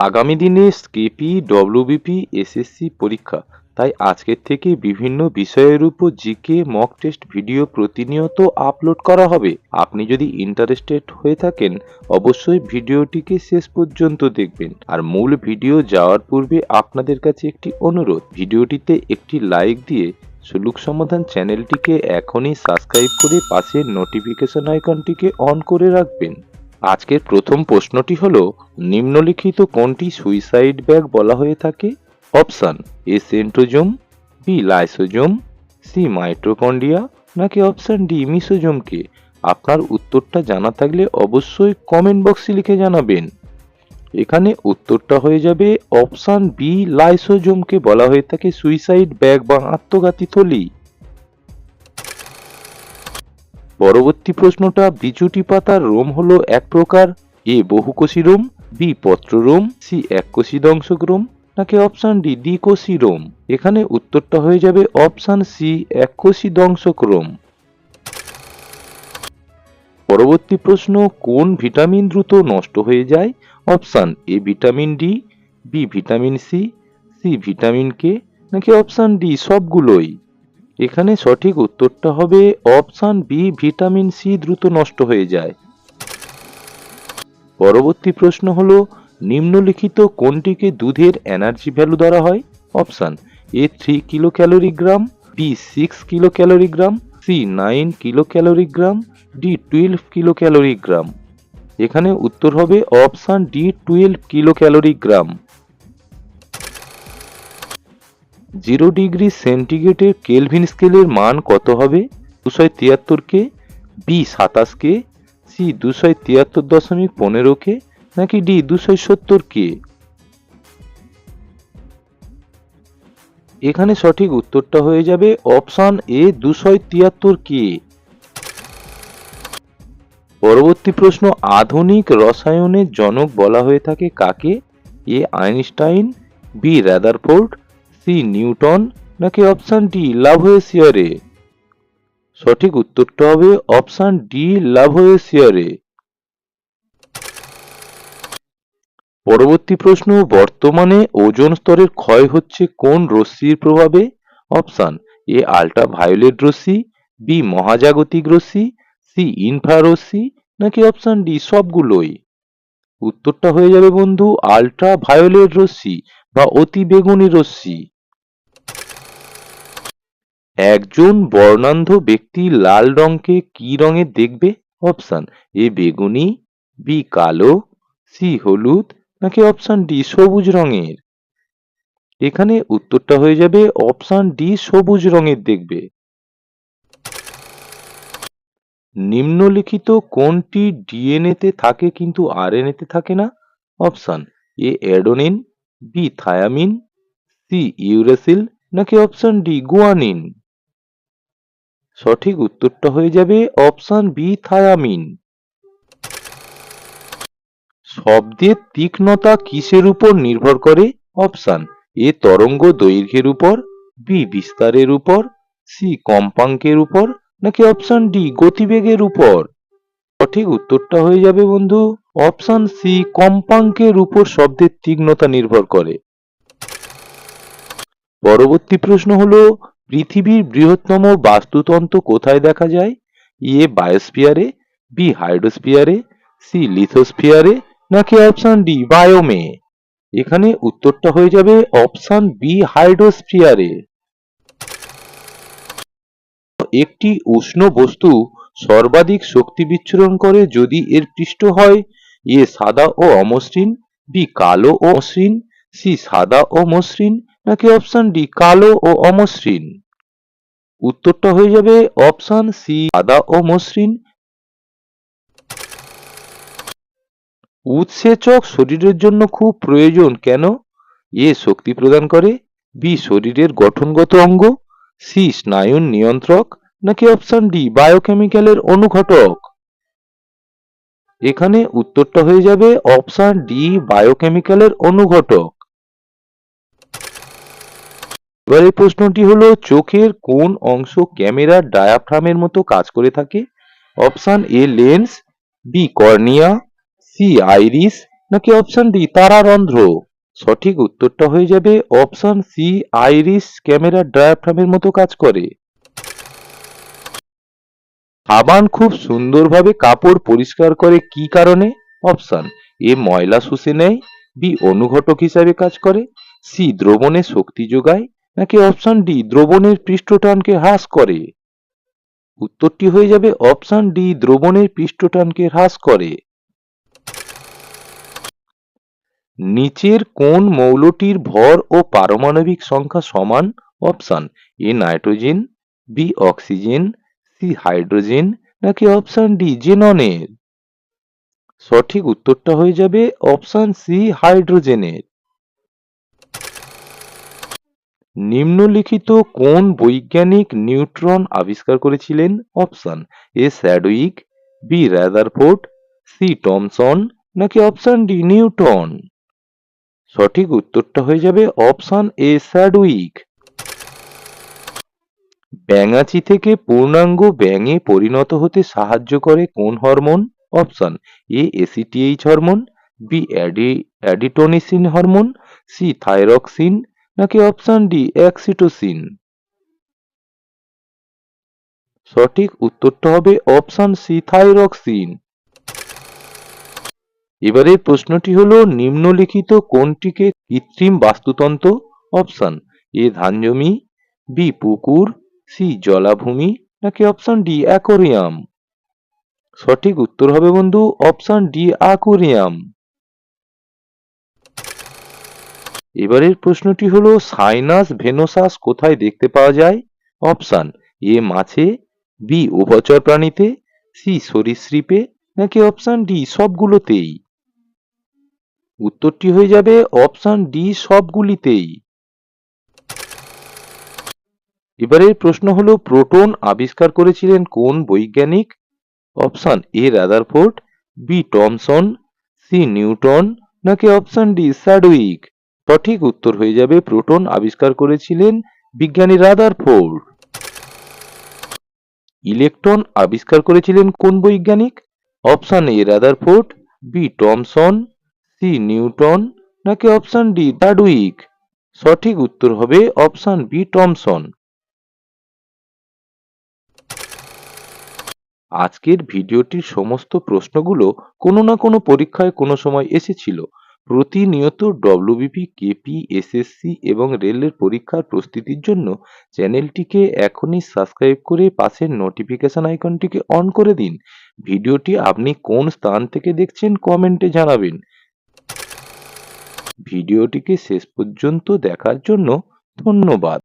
আগামী দিনে স্কেপি, WBP, SSC পরীক্ষা। তাই আজকের থেকে বিভিন্ন বিষয়ের উপর জিকে মক টেস্ট ভিডিও প্রতিনিয়ত আপলোড করা হবে। আপনি যদি ইন্টারেস্টেড হয়ে থাকেন, অবশ্যই ভিডিওটিকে শেষ পর্যন্ত দেখবেন। আর মূল ভিডিও যাওয়ার পূর্বে আপনাদের কাছে একটি অনুরোধ। ভিডিওটিতে একটি লাইক দিয়ে সুলুক সমাধান চ্যানেলটিকে এখনই সাবস্ক্রাইব করে পাশের নোটিফিকেশন আইকনটিকে অন করে রাখবেন। আজকের প্রথম প্রশ্নটি হলো, নিম্নলিখিত কোনটি সুইসাইড ব্যাগ বলা হয়ে থাকে? Option A centrosome B lysosome C mitochondria নাকি অপশান ডি মিসোজোমকে আপনার উত্তরটা জানা থাকলে অবশ্যই কমেন্ট বক্সে লিখে জানাবেন। এখানে উত্তরটা হয়ে যাবে অপশান বি লাইসোজোমকে বলা হয়ে থাকে সুইসাইড ব্যাগ বা আত্মঘাতী থলি। পরবর্তী প্রশ্নটা, বিচুটি পাতার রোম হলো এক প্রকার? এ বহুকোষী রোম, বি পত্র রোম, সি এককোষী দংশক রোম, নাকি অপশান ডি দ্বিকোষী রোম? এখানে উত্তরটা হয়ে যাবে অপশান সি এককোষী দংশক রোম। পরবর্তী প্রশ্ন, কোন ভিটামিন দ্রুত নষ্ট হয়ে যায়? Option A vitamin D, B vitamin C C vitamin K, নাকি অপশান ডি সবগুলোই? এখানে সঠিক উত্তরটা হবে অপশান বি, ভিটামিন সি দ্রুত নষ্ট হয়ে যায়। পরবর্তী প্রশ্ন হলো, নিম্নলিখিত কোনটিকে দুধের এনার্জি ভ্যালু ধরা হয়? Option A, three kilo calorie gram, B, six kilo calorie gram, C, nine kilo calorie gram, D, twelve kilo calorie gram. এখানে উত্তর হবে option D, twelve kilo calorie gram. Zero degree সেন্টিগ্রেডের Kelvin স্কেলের মান কত হবে? দুশো তিয়াত্তর কে, বি সাতাশ কে, সি দুশো তিয়াত্তর দশমিক পনেরো কে, নাকি ডি দুশো সত্তর কে? এখানে সঠিক উত্তরটা হয়ে যাবে অপশান এ দুশো তিয়াত্তর কে। পরবর্তী প্রশ্ন, আধুনিক রসায়নের জনক বলা হয়ে থাকে কাকে? A Einstein, B Rutherford C Newton নাকি অপশান ডি লাভোয়েসিয়ারে? সঠিক উত্তরটা হবে অপশান ডি লাভোয়েসিয়ারে। পরবর্তী প্রশ্ন, বর্তমানে ওজোন স্তরের ক্ষয় হচ্ছে কোন রশ্মির প্রভাবে? অপশান, এ আল্ট্রা ভায়োলেট রশ্মি, বি মহাজাগতিক রশ্মি, সি ইনফ্রারশ্মি, নাকি অপশান ডি সবগুলোই? উত্তরটা হয়ে যাবে বন্ধু আল্ট্রা ভায়োলেট রশ্মি বা অতি বেগুনি রশ্মি। একজন বর্ণান্ধ ব্যক্তি লাল রঙকে কি রঙে দেখবে? অপশান এ বেগুনি, বি কালো, সি হলুদ, নাকি অপশান ডি সবুজ রঙের? এখানে উত্তরটা হয়ে যাবে অপশান ডি সবুজ রঙের দেখবে। নিম্নলিখিত কোনটি ডিএনএ তে থাকে কিন্তু আরএনএ তে থাকে না? Option A adenine, B thymine, C uracil, নাকি অপশান ডি গুয়ানিন? সঠিক উত্তরটা হয়ে যাবে অপশান বি, থায়ামিন। শব্দের তীক্ষ্ণতা কিসের উপর নির্ভর করে? অপশান এ, তরঙ্গ দৈর্ঘ্যের উপর, বি, বিস্তারের উপর, সি, কম্পাঙ্কের উপর, নাকি অপশান ডি, গতিবেগের উপর? সঠিক উত্তরটা হয়ে যাবে বন্ধু, অপশান সি, কম্পাঙ্কের উপর শব্দের তীক্ষ্ণতা নির্ভর করে। পরবর্তী প্রশ্ন হলো পৃথিবীর বৃহত্তম বাস্তুতন্ত্র কোথায় দেখা যায়? এ বায়োস্ফিয়ারে, বি হাইড্রোস্ফিয়ারে, সি লিথোস্ফিয়ারে, নাকি অপশন ডি বায়োমে? এখানে উত্তরটা হয়ে যাবে অপশন বি হাইড্রোস্ফিয়ারে। একটি উষ্ণ বস্তু সর্বাধিক শক্তি বিচ্ছুরণ করে যদি এর পৃষ্ঠ হয়, এ সাদা ও অমসৃণ, বি কালো ও মসৃণ সি সাদা ও মসৃণ, নাকি অপশন ডি কালো ও অমসৃণ? উত্তরটা হয়ে যাবে অপশান সি সাদা ও মসৃণ। উৎসেচক শরীরের জন্য খুব প্রয়োজন, কেন? এ শক্তি প্রদান করে, বি শরীরের গঠনগত অঙ্গ, সি স্নায়ুর নিয়ন্ত্রক, নাকি অপশান ডি বায়োকেমিক্যালের অনুঘটক? এখানে উত্তরটা হয়ে যাবে অপশান ডি বায়োকেমিক্যালের অনুঘটক। এবার এই প্রশ্নটি হলো, চোখের কোন অংশ ক্যামেরার ডায়াফ্রামের মতো কাজ করে থাকে? Option A lens B cornea C iris নাকি অপশন ডি, তারারন্ধ্র? সঠিক উত্তরটা হয়ে যাবে, অপশন সি আইরিস ক্যামেরা ডায়াফ্রামের মতো কাজ করে। সাবান খুব সুন্দরভাবে কাপড় পরিষ্কার করে কি কারণে? অপশন এ, ময়লা শুষে নেয় বি অনুঘটক হিসাবে কাজ করে সি দ্রবণে শক্তি যোগায় নাকি অপশন ডি, দ্রবণের পৃষ্ঠটানকে হ্রাস করে? উত্তরটি হয়ে যাবে অপশন ডি, দ্রবণের পৃষ্ঠটানকে হ্রাস করে। নিচের কোন মৌলটির ভর ও পারমাণবিক সংখ্যা সমান option A, nitrogen, B, oxygen, C, hydrogen, নাকি অপশন ডি, জেননের? সঠিক উত্তরটা হয়ে যাবে অপশন সি, হাইড্রোজেনের। নিম্নলিখিত কোন বৈজ্ঞানিক নিউট্রন আবিষ্কার করেছিলেন? Option A, Chadwick, B Rutherford C, Thomson, নাকি অপশন ডি নিউটন সঠিক উত্তরটা হয়ে যাবে অপশন এ, স্যাডউইক। ব্যাঙাচি থেকে পূর্ণাঙ্গ ব্যাঙে পরিণত হতে সাহায্য করে কোন hormone? Option A, ACTH hormone, B, Adi, অ্যাডিটোনিসিন হরমোন, সি, থাইরক্সিন নাকি অপশন ডি অ্যাক্সিটোসিন সঠিক উত্তরটা হবে অপশন সি থাইরক্সিন এবারে প্রশ্নটি হলো, নিম্নলিখিত কোনটিকে কৃত্রিম বাস্তুতন্ত্র? অপশন এ ধান জমি বি পুকুর সি জলাভূমি, নাকি অপশন ডি অ্যাকোরিয়াম সঠিক উত্তর হবে বন্ধু অপশন ডি অ্যাকোরিয়াম এবারের প্রশ্নটি হলো, সাইনাস ভেনোসাস কোথায় দেখতে পাওয়া যায়? অপশান, এ মাছে, বি উভচর প্রাণীতে, সি সরীসৃপে, নাকি অপশান ডি সবগুলোতেই? উত্তরটি হয়ে যাবে অপশান ডি সবগুলিতেই। এবারের প্রশ্ন হলো, প্রোটন আবিষ্কার করেছিলেন কোন বৈজ্ঞানিক? Option, A Rutherford, B Thomson, C Newton, নাকি অপশান ডি স্যাডউইক সঠিক উত্তর হয়ে যাবে প্রোটন আবিষ্কার করেছিলেন বিজ্ঞানী রাদারফোর্ড। ইলেকট্রন আবিষ্কার করেছিলেন কোন বৈজ্ঞানিক? Option A Rutherford, B Thomson, C Newton, নাকি অপশন ডি স্যাডউইক সঠিক উত্তর হবে অপশন বি টমসন। আজকের ভিডিওটির সমস্ত প্রশ্নগুলো কোনো না কোনো পরীক্ষায় কোনো সময় এসেছিল। প্রতিনিয়ত ডব্লিউবিপি কেপি এসএসসি এবং রেলের পরীক্ষার প্রস্তুতির জন্য চ্যানেলটিকে এখনই সাবস্ক্রাইব করে পাশের নোটিফিকেশান আইকনটিকে অন করে দিন। ভিডিওটি আপনি কোন স্থান থেকে দেখছেন কমেন্টে জানাবেন। ভিডিওটিকে শেষ পর্যন্ত দেখার জন্য ধন্যবাদ।